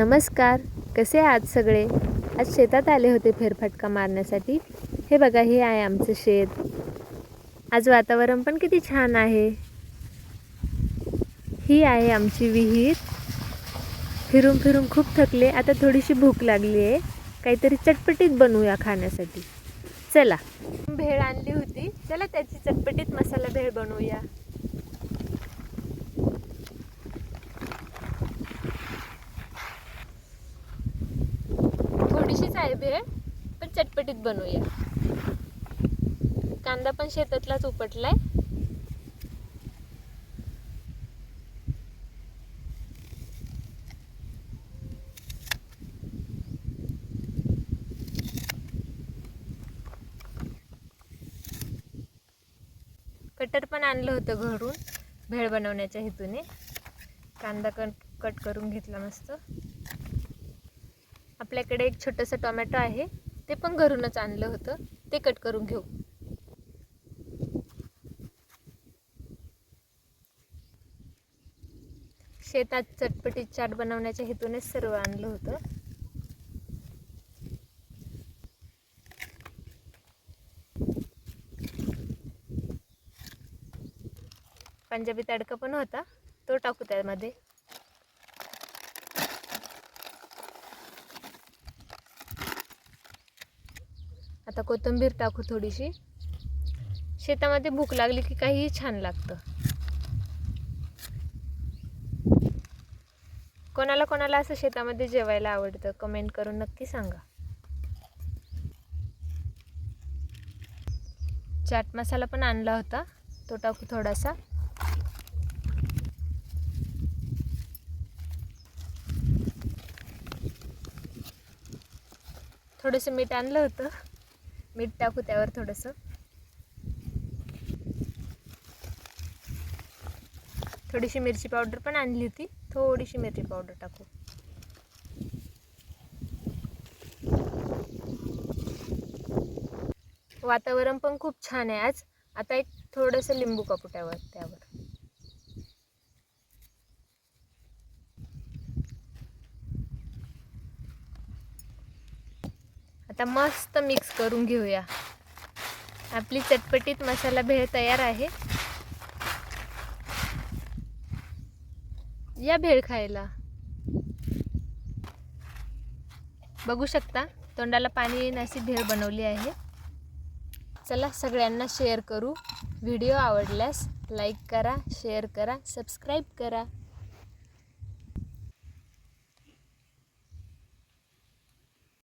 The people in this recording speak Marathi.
नमस्कार. कसे आहात सगळे? आज शेतात आले होते फेरफटका मारण्यासाठी. हे बघा हे आहे आमचं शेत. आज वातावरण पण किती छान आहे. ही आहे आमची विहीर. फिरून फिरून खूप थकले. आता थोडीशी भूक लागली आहे. काहीतरी चटपटीत बनवूया खाण्यासाठी. चला. भेळ आणली होती. चला त्याची चटपटीत मसाला भेळ बनवूया. आहे भेळ पण चटपटीत बनवूया. कांदा पण शेतातलाच उपटलाय. कटर पण आणलं होतं घरून भेळ बनवण्याच्या हेतूने. कांदा कट कट करून घेतला मस्त. आपल्याकडे एक छोटंसं टोमॅटो आहे. ते पण घरूनच आणलं होतं. ते कट करून घेऊ. शेतात चटपटीत चाट बनवण्याच्या हेतूनेच सर्व आणलं होतं. पंजाबी तडका पण होता. तो टाकू त्यामध्ये. आता कोथिंबीर टाकू थोडीशी. शेतामध्ये भूक लागली की काहीही छान लागतं. कोणाला कोणाला असं शेतामध्ये जेवायला आवडतं कमेंट करून नक्की सांगा. चाट मसाला पण आणला होता तो टाकू थोडासा. थोडंसं मीठ आणलं होतं. मीठ टाकू त्यावर थोडंसं. थोडीशी मिरची पावडर पण आणली होती. थोडीशी मिरची पावडर टाकू. वातावरण पण खूप छान आहे आज. आता एक थोडंसं लिंबू कापू त्यावर त्यावर. आता मस्त मिक्स करून घेऊया. आपली चटपटीत मसाला भेळ तयार आहे. या भेळ खायला. बघू शकता तोंडाला पाणी येईन अशी भेळ बनवली आहे. चला सगळ्यांना शेअर करू. व्हिडिओ आवडल्यास लाईक करा शेअर करा सबस्क्राईब करा.